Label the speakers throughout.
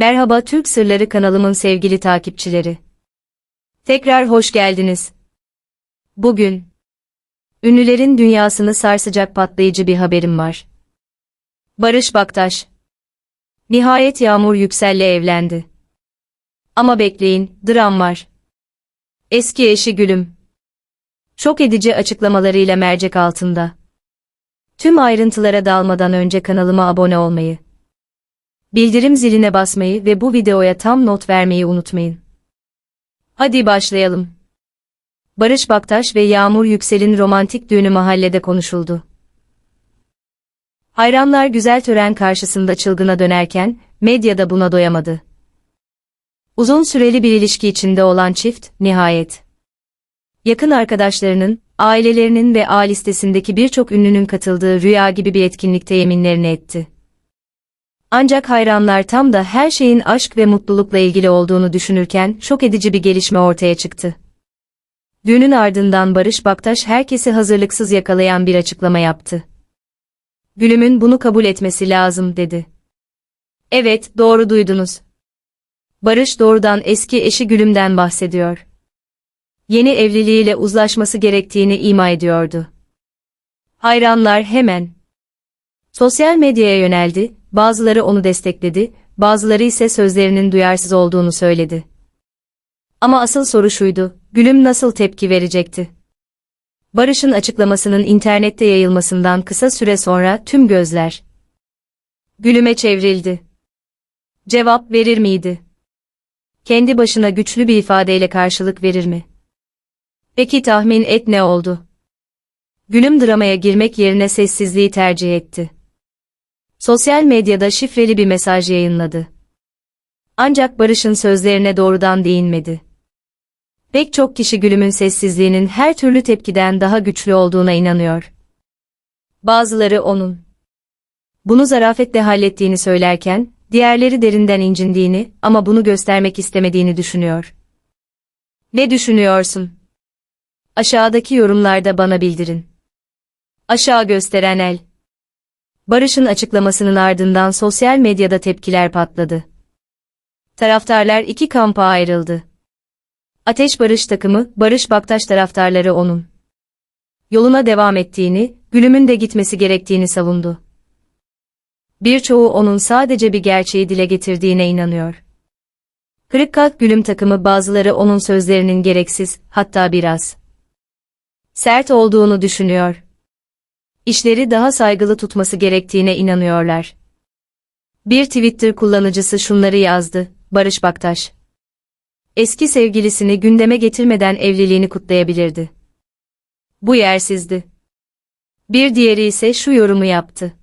Speaker 1: Merhaba Türk Sırları kanalımın sevgili takipçileri. Tekrar hoş geldiniz. Bugün ünlülerin dünyasını sarsacak patlayıcı bir haberim var. Barış Baktaş Nihayet Yağmur Yüksel'le evlendi. Ama bekleyin, dram var. Eski eşi Gülüm. Şok edici açıklamalarıyla mercek altında. Tüm ayrıntılara dalmadan önce kanalıma abone olmayı, bildirim ziline basmayı ve bu videoya tam not vermeyi unutmayın. Hadi başlayalım. Barış Baktaş ve Yağmur Yüksel'in romantik düğünü mahallede konuşuldu. Hayranlar güzel tören karşısında çılgına dönerken, medyada buna doyamadı. Uzun süreli bir ilişki içinde olan çift, nihayet. Yakın arkadaşlarının, ailelerinin ve A listesindeki birçok ünlünün katıldığı rüya gibi bir etkinlikte yeminlerini etti. Ancak hayranlar tam da her şeyin aşk ve mutlulukla ilgili olduğunu düşünürken şok edici bir gelişme ortaya çıktı. Düğünün ardından Barış Baktaş herkesi hazırlıksız yakalayan bir açıklama yaptı. Gülüm'ün bunu kabul etmesi lazım dedi. Evet, doğru duydunuz. Barış doğrudan eski eşi Gülüm'den bahsediyor. Yeni evliliğiyle uzlaşması gerektiğini ima ediyordu. Hayranlar hemen sosyal medyaya yöneldi, bazıları onu destekledi, bazıları ise sözlerinin duyarsız olduğunu söyledi. Ama asıl soru şuydu, Gülüm nasıl tepki verecekti? Barış'ın açıklamasının internette yayılmasından kısa süre sonra tüm gözler Gülüm'e çevrildi. Cevap verir miydi? Kendi başına güçlü bir ifadeyle karşılık verir mi? Peki tahmin et ne oldu? Gülüm dramaya girmek yerine sessizliği tercih etti. Sosyal medyada şifreli bir mesaj yayınladı. Ancak Barış'ın sözlerine doğrudan değinmedi. Pek çok kişi Gülüm'ün sessizliğinin her türlü tepkiden daha güçlü olduğuna inanıyor. Bazıları onun bunu zarafetle hallettiğini söylerken, diğerleri derinden incindiğini ama bunu göstermek istemediğini düşünüyor. Ne düşünüyorsun? Aşağıdaki yorumlarda bana bildirin. Aşağı gösteren el. Barış'ın açıklamasının ardından sosyal medyada tepkiler patladı. Taraftarlar iki kampa ayrıldı. Ateş Barış takımı, Barış Baktaş taraftarları onun yoluna devam ettiğini, Gülüm'ün de gitmesi gerektiğini savundu. Birçoğu onun sadece bir gerçeği dile getirdiğine inanıyor. Kırık Kalk Gülüm takımı bazıları onun sözlerinin gereksiz, hatta biraz sert olduğunu düşünüyor. İşleri daha saygılı tutması gerektiğine inanıyorlar. Bir Twitter kullanıcısı şunları yazdı, Barış Baktaş. Eski sevgilisini gündeme getirmeden evliliğini kutlayabilirdi. Bu yersizdi. Bir diğeri ise şu yorumu yaptı.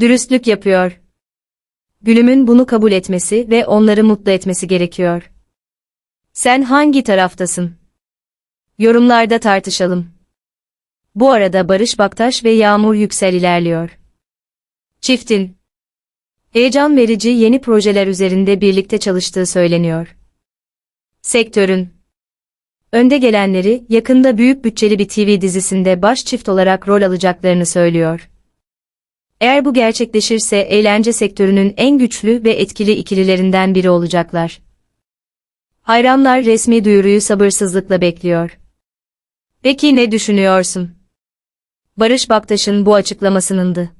Speaker 1: Dürüstlük yapıyor. Gülüm'ün bunu kabul etmesi ve onları mutlu etmesi gerekiyor. Sen hangi taraftasın? Yorumlarda tartışalım. Bu arada Barış Baktaş ve Yağmur Yüksel ilerliyor. Çiftin heyecan verici yeni projeler üzerinde birlikte çalıştığı söyleniyor. Sektörün önde gelenleri yakında büyük bütçeli bir TV dizisinde baş çift olarak rol alacaklarını söylüyor. Eğer bu gerçekleşirse eğlence sektörünün en güçlü ve etkili ikililerinden biri olacaklar. Hayranlar resmi duyuruyu sabırsızlıkla bekliyor. Peki ne düşünüyorsun? Barış Baktaş'ın bu açıklamasınındı.